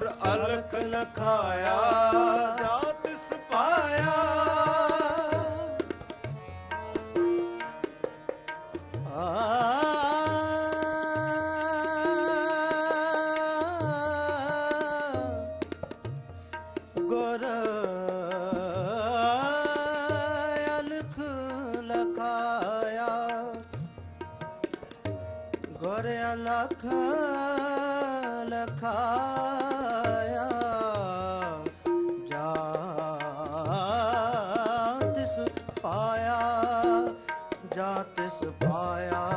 ਅਲਖ ਲਖਾਇਆ ਜਾ ਤਿਸ ਗੁਰ ਅਲਖ ਲਖਾਇਆ ਗੁਰ ਅਲਖ ਲਖਾਇਆ ਪਾਇਆ, ਜਾ ਤਿਸ ਪਾਇਆ।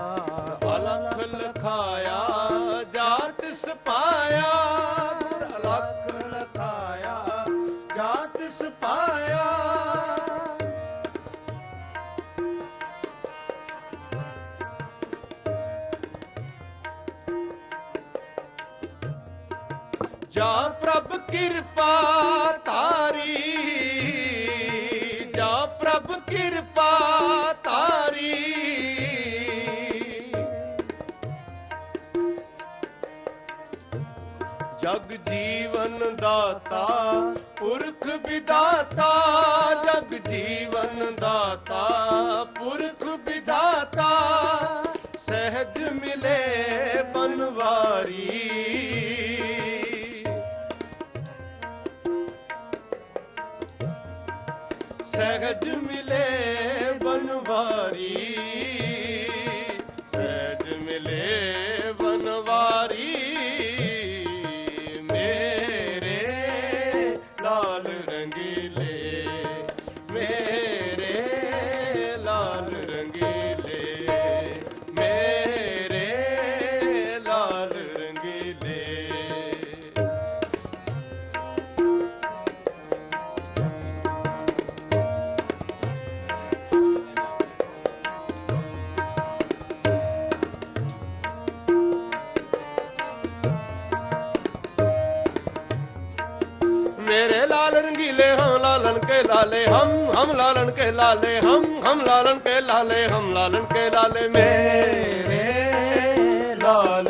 ਅਲਖ ਲਖਾਇਆ, ਜਾ ਤਿਸ ਪਾਇਆ। ਗੁਰ ਅਲਖ ਲਖਾਇਆ, ਜਾ ਤਿਸ ਪਾਇਆ। ਜਾ ਪ੍ਰਭ ਕਿਰਪਾ ਤਾਰੀ ਕਿਰਪਾ ਤਾਰੀ। ਜਗ ਜੀਵਨ ਦਾਤਾ, ਪੁਰਖ ਵਿਦਾਤਾ। ਜਗ ਜੀਵਨ ਦਾਤਾ, ਪੁਰਖ ਵਿਦਾਤਾ। ਸਹਿਜ ਮਿਲੇ ਬਨਵਾਰੀ। ਸਹਿਜ ਮਿਲੇ ਬਨਵਾਰੀ। मेरे लाल रंगीले हम लालन के लाले हम हम लालन के लाले हम हम लालन के लाले हम लालन के लाले मेरे लाल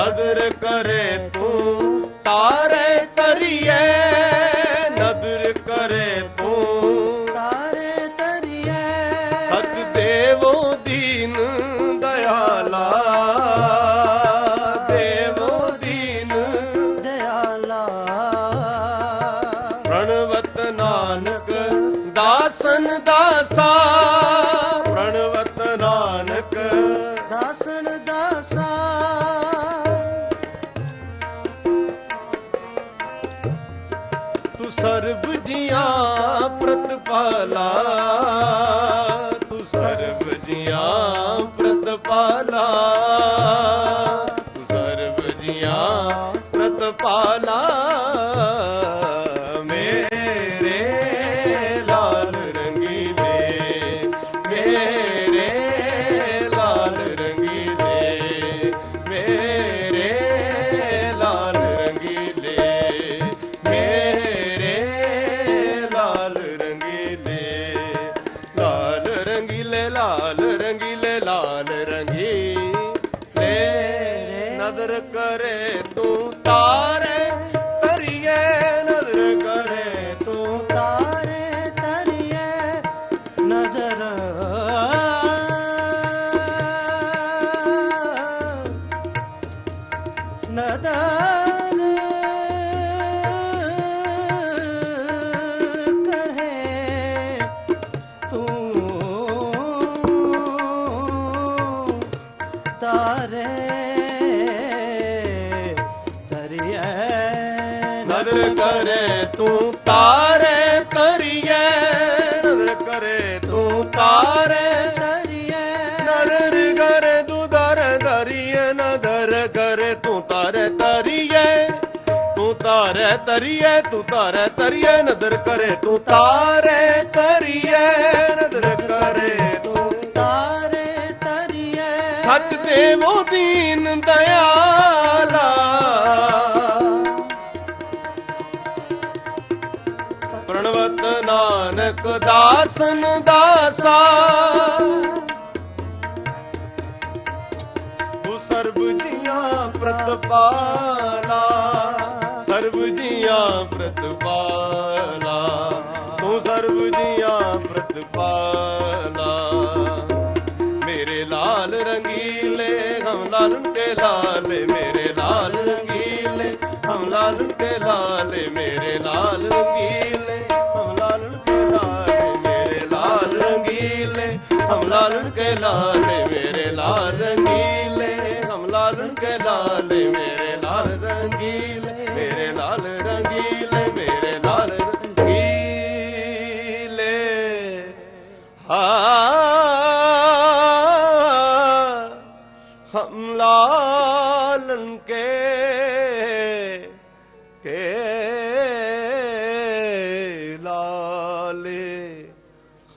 ਨਦਰ ਕਰੇ ਤੂੰ ਤਾਰੇ ਤਰੀਏ ਨਦਰ ਕਰੇ ਤੂੰ। ਤਾਰੇ ਤਰੀਏ ਸਚ ਦੇਵੋ ਦੀਨ ਦਇਆਲਾ। ਦੇਵੋ ਦੀਨ ਦਇਆਲਾ। ਪ੍ਰਣਵਤ ਨਾਨਕ ਦਾਸਨ ਦਾਸਾ। ਤੂੰ ਸਰਬ ਜੀਆਂ ਪ੍ਰਤਪਾਲਾ ਤੂੰ ਸਰਬ ਜੀਆਂ ਪ੍ਰਤਪਾਲਾ ਤੂੰ ਸਰਬ ਜੀਆਂ ਪ੍ਰਤਪਾਲਾ। ਲਾਲ ਰੰਗੀਲੇ ਲਾਲ ਰੰਗੀਲੇ ਨਦਰ ਕਰੇ ਤੂੰ ਤਾਰੇ ਨਦਰ ਕਰੇ ਤੂੰ ਤਾਰੇ ਤਰੀਏ ਨਦਰ ਕਰੇ ਤੂੰ ਤਾਰੇ ਤਰੀਏ ਨਦਰ ਕਰੇ ਤੂੰ ਦਰ ਦਰੀਏ ਨਦਰ ਕਰੇ ਤੂੰ ਤਾਰੇ ਤਰੀਏ ਤੂੰ ਤਾਰੇ ਤਰੀਏ ਤੂੰ ਤਾਰੇ ਤਰੀਏ ਨਦਰ ਕਰੇ ਤੂੰ ਤਾਰੇ ਤਰੀਏ ਨਦਰ ਕਰੇ ਤੂੰ ਤਾਰੇ ਤਰੀਏ ਸੱਚ ਦੇਵੋ ਦੀਨ ਦਇਆਲਾ ਨਾਨਕ ਦਾਸਨ ਦਾਸਾ। ਤੂੰ ਸਰਬ ਜੀਆਂ ਪ੍ਰਤਪਾਲਾ, ਸਰਬ ਜੀਆਂ ਪ੍ਰਤਪਾਲਾ। ਤੂੰ ਸਰਬ ਜੀਆਂ ਪ੍ਰਤਪਾਲਾ। ਮੇਰੇ ਲਾਲ ਰੰਗੀਲੇ, ਹਮ ਲਾਲਨ ਕੇ ਲਾਲੇ, ਮੇਰੇ ਲਾਲ ਰੰਗੀਲੇ, ਹਮ ਲਾਲਨ ਕੇ ਲਾਲੇ, ਮੇਰੇ ਲਾਲ ਰੰਗੀਲੇ। ਕੇ ਲਾਲ, ਮੇਰੇ ਲਾਲ ਰੰਗੀਲੇ। ਹਮ ਲਾਲ ਮੇਰੇ ਲਾਲ ਰੰਗੀਲੇ। ਮੇਰੇ ਲਾਲ ਰੰਗੀਲੇ, ਮੇਰੇ ਲਾਲ ਰੰਗੀਲੇ। ਹਾ। ਹਮ ਕੇ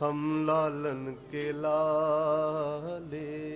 ਹਮ ਲਾਲਨ ਕੇ ਲਾਲੇ।